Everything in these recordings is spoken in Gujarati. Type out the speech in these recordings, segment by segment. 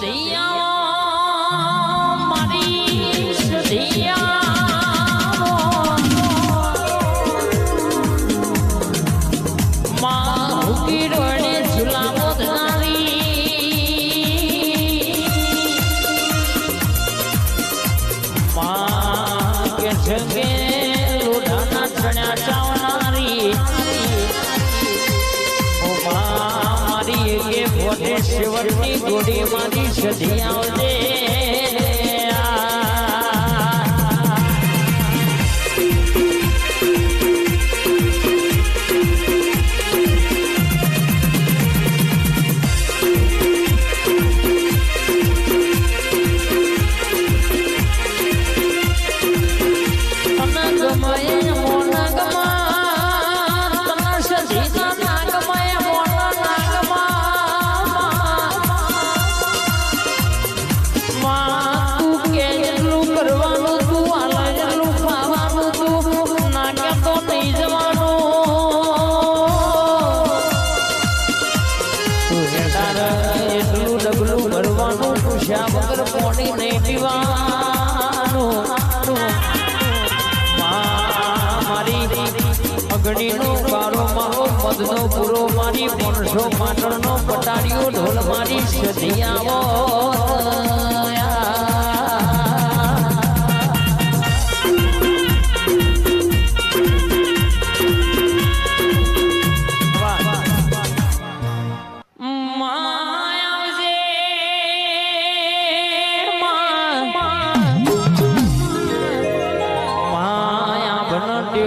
સદૈયા મારી ગોડી મારી સધી આવજે.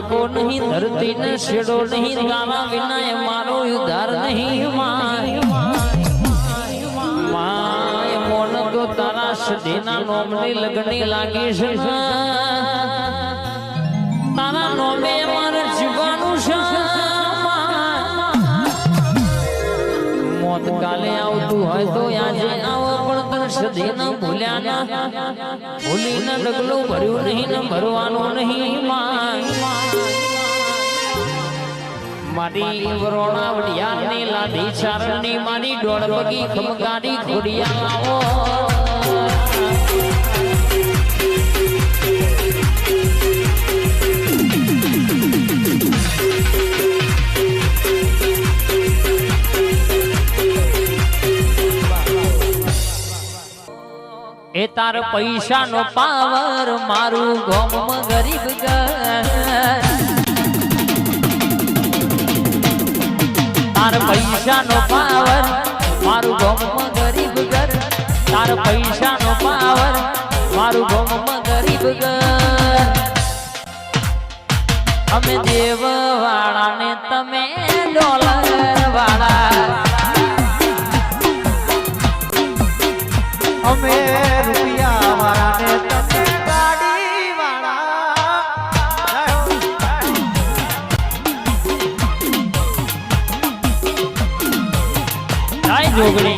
ટેકો નહીં ધરતી ને છેડો નહીં ગાવા વિના મારો ઉધાર નહીં, માય મોન તો તારા સદીના નોમની લગની લાગી છે તારા નોમે મારે જીવાનું છે મોત કાલે આવતું હોય તો આજે આવો, પણ સદી ન ભૂલ્યા ભૂલી ન ડગલું ભર્યું નહીં ભરવાનું નહીં માં મારી વરોણા વડિયારની લાધી ચારણની મારી ડોળ બગી ખમકારી ઘોડિયા આવો એ તાર પૈસા નો પાવર મારું ગોમ ગરીબ ઘર. તાર પૈસા નો પાવર, મારું ગોમ ગરીબ ઘર. તાર પૈસા નો પાવર, મારું ગોમ ગરીબ ઘર. અમે દેવ વાળા ને તમે ડોલર વાળા અમે જય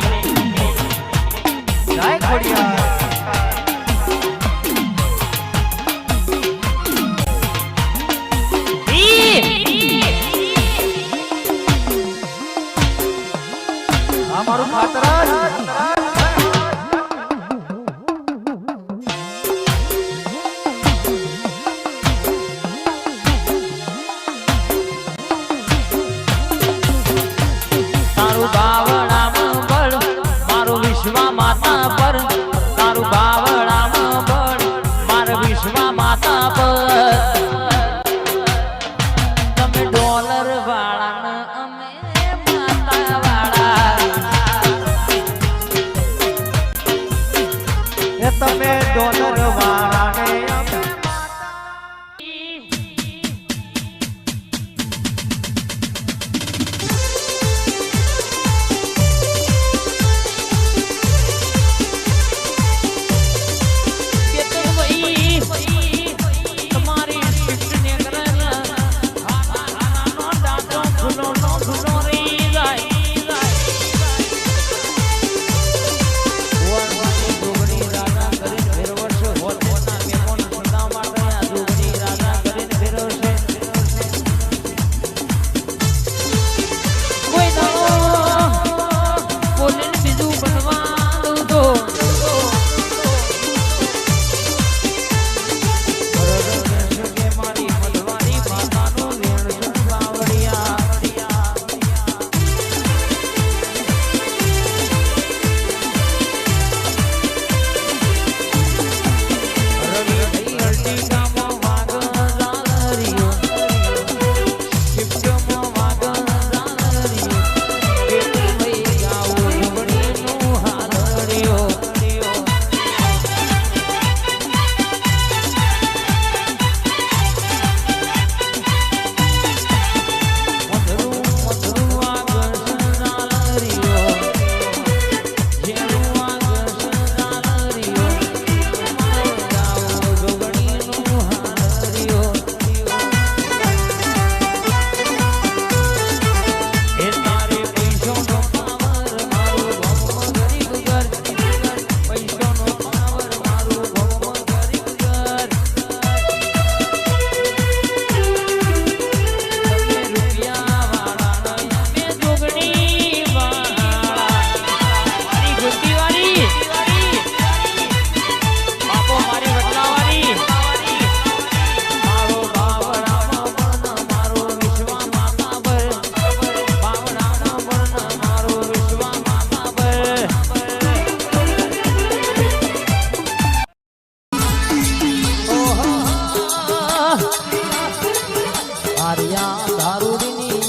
જ્યાં દારૂડીની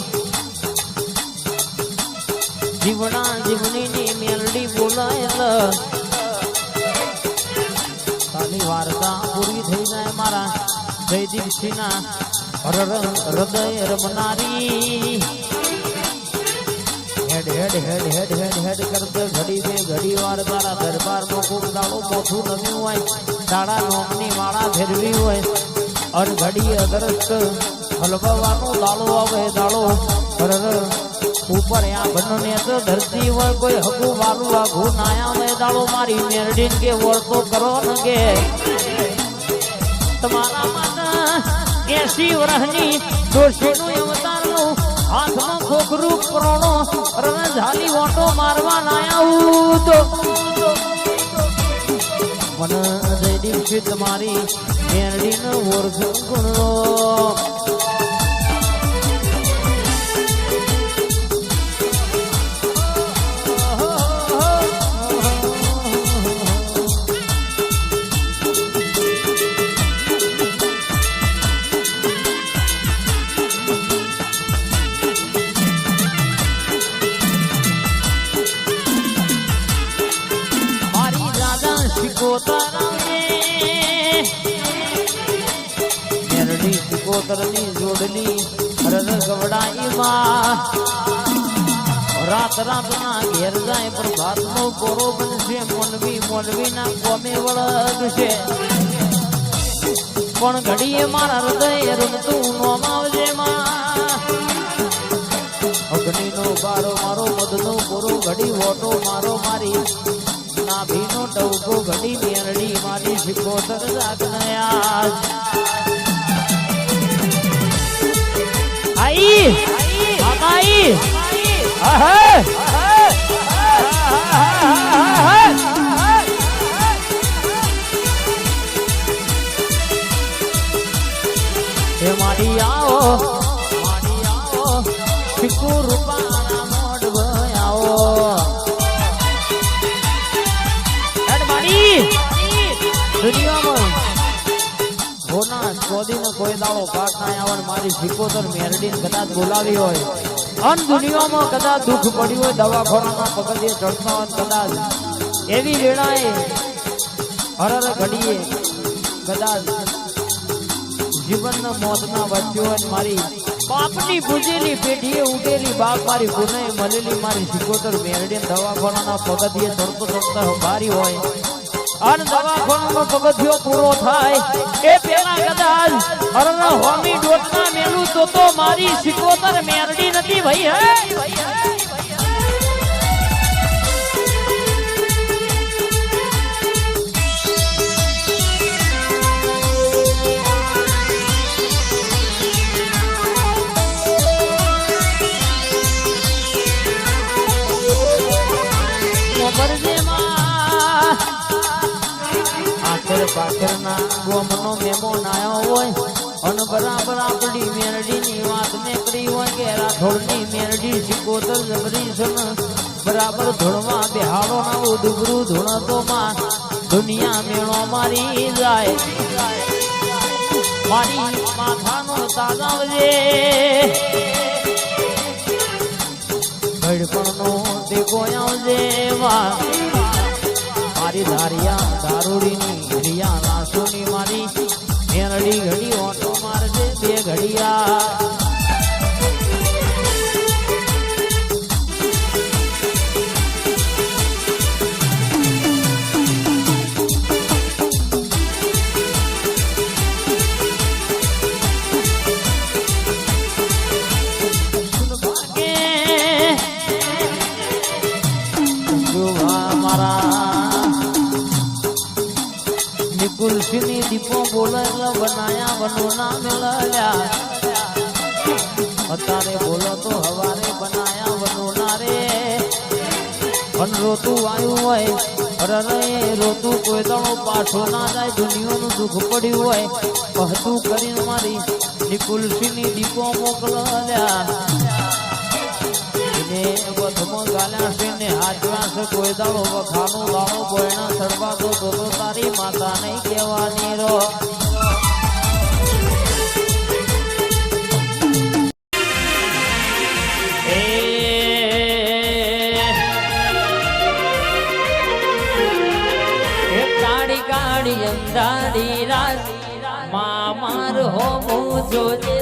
જીવણા જીવનીની મેલડી બોલાય તારી વાર્તા પૂરી થઈ જાય મારા જય દીક્ષીના હૃદય રમનારી હેડ હેડ હેડ હેડ હેડ હેડ કરતો ઘડી બે ઘડી વાર તારા દરબાર મોકું દાડો મોથું નમ્યું હોય તારા નોમની માળા ફેરવી હોય અન અગરસ્ત હલવાનો દાડો આવે દાળો. ઉપર આ બનને તો ધરતી હોય કોઈ હકુ વાલું આઘું નાયા હોય દાળો મારી મેરડીન કે વળતો કરો ન કે. તમારા માતા એસી વર્ષની દોષીનું અવતારનું હાથમાં ખોખરું પ્રોણો રણ ઝાલી ઓટો મારવા નાયા તો. મન જયદીપ છે તમારી મેરડીનો ઓળખ ગુણો રાતના ઘેર જાય પ્રભાત નો કોરો બનશે, મોલવી મોલવી ના કોમે વળગશે. પણ ઘડીએ મારા હૃદય રમતું નોમાવજે માં. અગ્નિનો બારો મારો, મધનો પૂરો, ઘડી વોટો મારો મારી. નાભીનો ટવકો, ઘડી મેરડી મારી, શિકોતર જાગનયા આઈ આઈ માડી કોઈ દાડો પાક ના આવે મારી શીકોતર મેરડીને કદાચ બોલાવી હોય. અન દુનિયામાં કદાચ દુઃખ પડ્યું હોય, દવાખાનામાં પગથિયે ચડતા હોય એવી વેળાએ હરર ઘડીએ કદાચ જીવનના મોતના વચ્ચે હોય મારી બાપની પૂજેલી પેઢીએ ઉડેલી બાપ મારી ગુને મળેલી મારી સિકોતર મેરડી દવાખાનાના પગથિયે ચડતો ચડતા ભારી હોય. અને દવાખાનાનો પગથિયો પૂરો થાય. એ પેલા કદાચ હરના હોમી ડોટના મેલું તો તો મારી સિકોતર મેરડી નથી ભાઈ હે? પાછળના ગોમનો મેમો નાયો હોય અને બરાબર આપણી મેરડીની રાઠોડની મેરડી સિકોતર જબરી સન, બરાબર ધૂળમાં બેહાડો ના ઉદગરું ધૂણતો માં દુનિયા મેળો મારી જાય. મારી માથાનો તાજાવજે તે દેખો આવજે વા મારી ધારિયા દારૂડીની રિયા રાસોની મારી. મેરડી ઘડી ઓટો મારજે બે ઘડિયા. બનાયા બનોના મેળલ્યા. અત્યારે બોલો તો હવારે બનાયા બનોના રે. પણ રોતું આવ્યું હોય રોતું કોઈ દાડો પાછો ના જાય, દુનિયાનું દુઃખ પડ્યું હોય. પહતું કરીને મારી ની દીપો મોકલ્યા એને વધમાં ગાલ્યા છે ને છે કોઈ દાડો વખાનો દાણો બોયણા. road.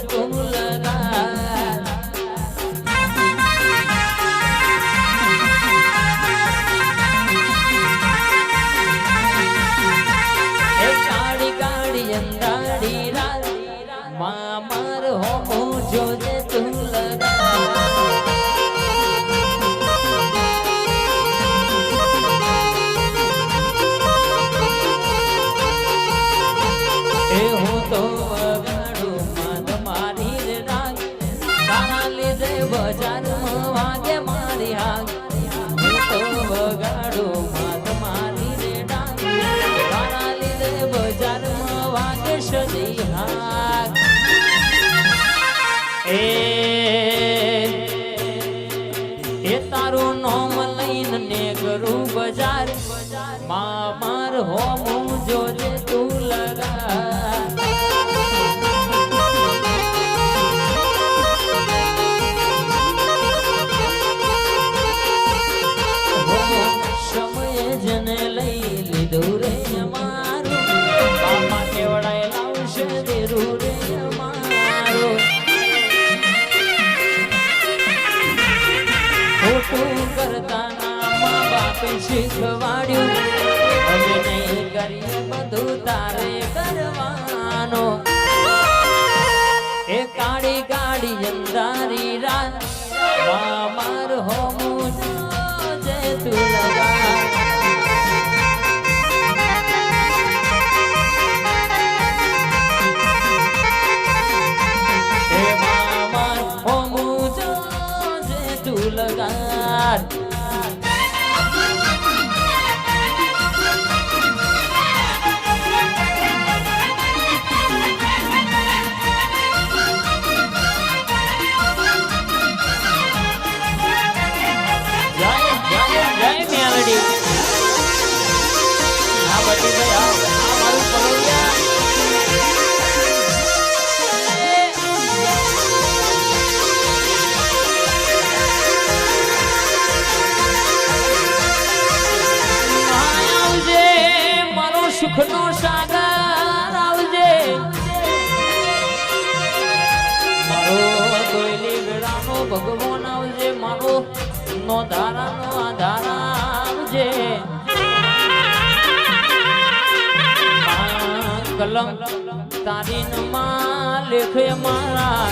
કઈ શીખવાડ્યું. હવે નહીં કરીએ બધું તારે કરવાનો. એ કાળી કાળી અંધારી રાત. માર હોમું જે તું નો ધારાનો આધારામ આવજે. કલમ તારી માં લેખે મારા.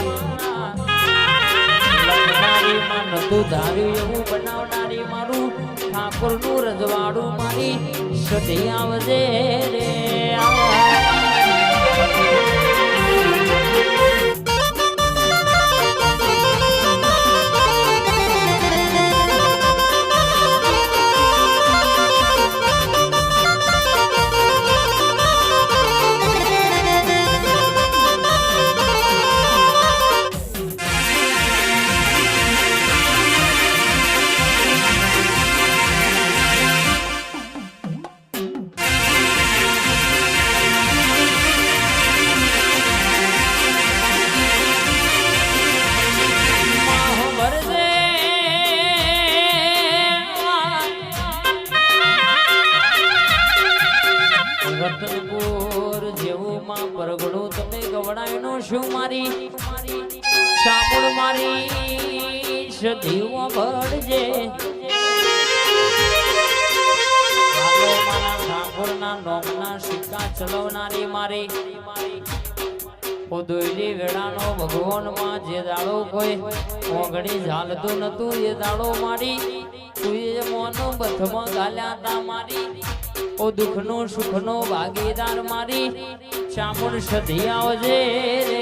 તું ધારી એવું બનાવનારી મારું. ઠાકોરનું રજવાડું મારી સદી આવજે રે આવ. દીવો ભરજે ઠાકોરના નોમના સિક્કા ચલાવનારી મારી ઉદોયલી વેળાનો ભગવાનમાં જે દાડો કોઈ ઓગણી ઝાલતું નતું એ દાડો મારી. તુએ મોનો બથમાં ગાલ્યા તા મારી. ઓ દુઃખનો સુખનો ભાગીદાર મારી. ચામુંડ સધી આવજે રે.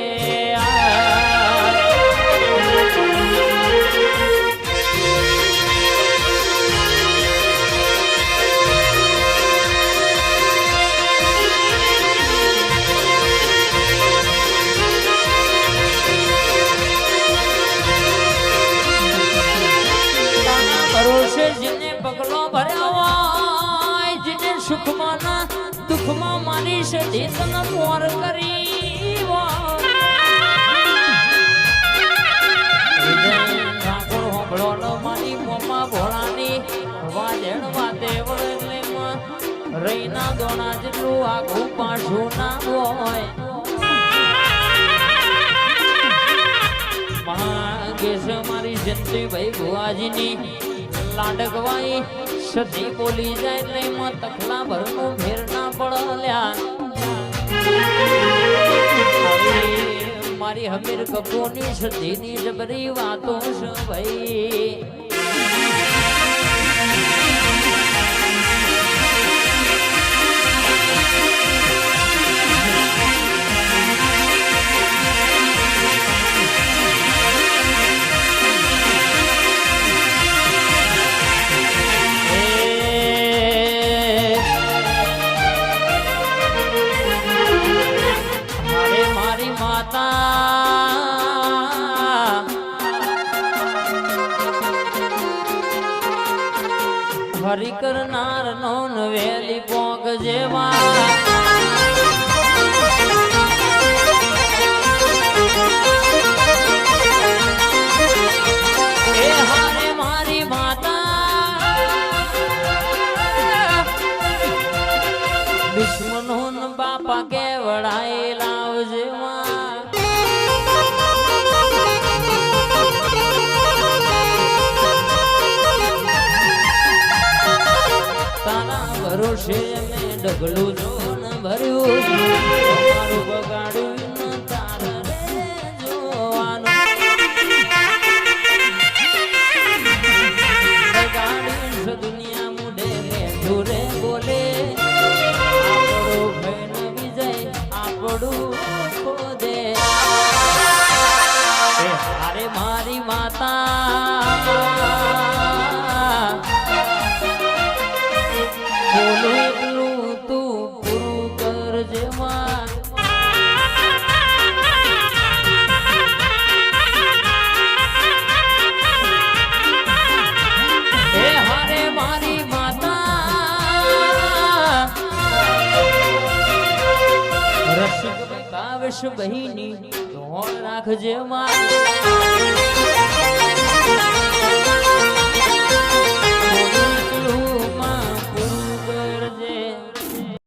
Thank you. છે મારી જંતી ભાઈ ભુવાજીની લાડકવાઈ સધી બોલી જાય એટલે એમાં તકલા ભરનું ફેર મારી હમીર કપૂરની સધીની જબરી વાતો છે ભાઈ. વડાઈ લાવજે માં તારા ભરોસે મેં ડગલું જોન ભર્યું મારું બગાડ્યું